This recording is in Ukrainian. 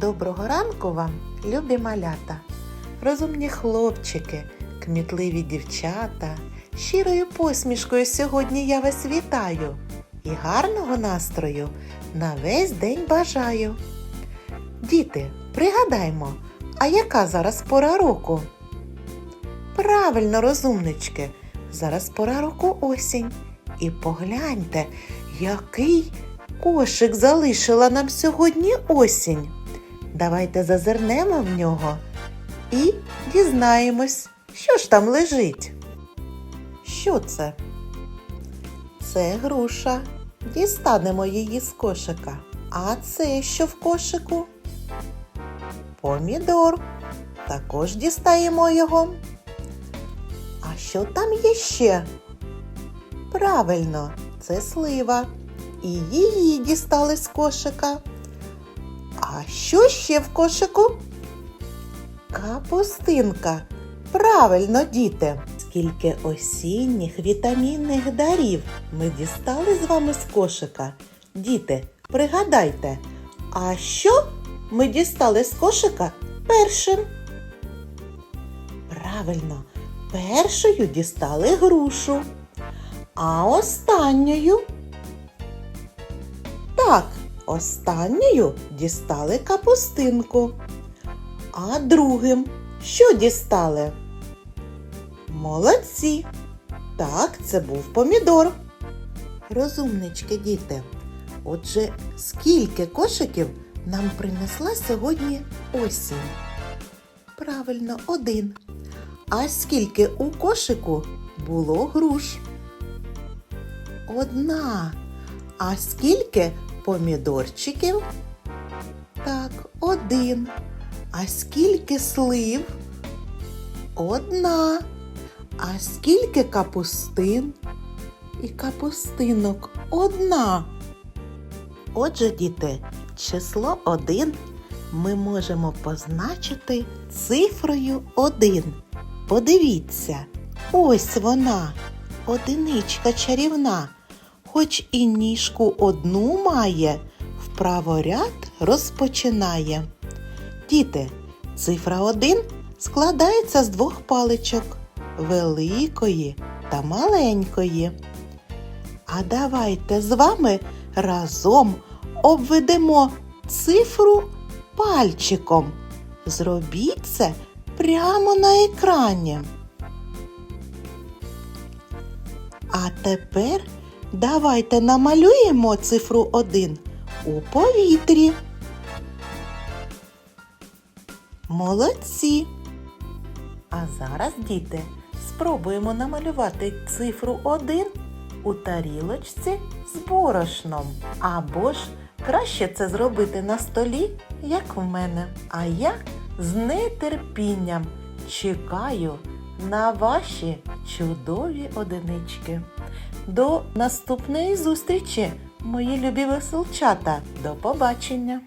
Доброго ранку вам, любі малята, розумні хлопчики, кмітливі дівчата. Щирою посмішкою сьогодні я вас вітаю і гарного настрою на весь день бажаю. Діти, пригадаймо, а яка зараз пора року? Правильно, розумнички, зараз пора року осінь. І погляньте, який кошик залишила нам сьогодні осінь. Давайте зазирнемо в нього і дізнаємось, що ж там лежить. Що це? Це груша. Дістанемо її з кошика. А це що в кошику? Помідор. Також дістаємо його. А що там є ще? Правильно, це слива. І її дістали з кошика. А що ще в кошику? Капустинка. Правильно, діти. Скільки осінніх вітамінних дарів ми дістали з вами з кошика. Діти, пригадайте, а що ми дістали з кошика першим? Правильно, першою дістали грушу, а останньою так, останньою дістали капустинку. А другим що дістали? Молодці. Так, це був помідор. Розумнички, діти. Отже, скільки кошиків нам принесла сьогодні осінь? Правильно, один. А скільки у кошику було груш? Одна. А скільки помідорчиків? Так, один. А скільки слив? Одна. А скільки капустин? І капустинок одна. Отже, діти, число один ми можемо позначити цифрою один. Подивіться, ось вона, одиничка чарівна хоч і ніжку одну має, вправоряд розпочинає. Діти, цифра 1 складається з двох паличок великої та маленької. А давайте з вами разом обведемо цифру пальчиком. Зробіть це прямо на екрані. А тепер Давайте намалюємо цифру 1 у повітрі. Молодці. А зараз, діти, спробуємо намалювати цифру 1 у тарілочці з борошном. Або ж краще це зробити на столі, як в мене. А я з нетерпінням чекаю на ваші чудові одинички. До наступної зустрічі, мої любі веселчата. До побачення!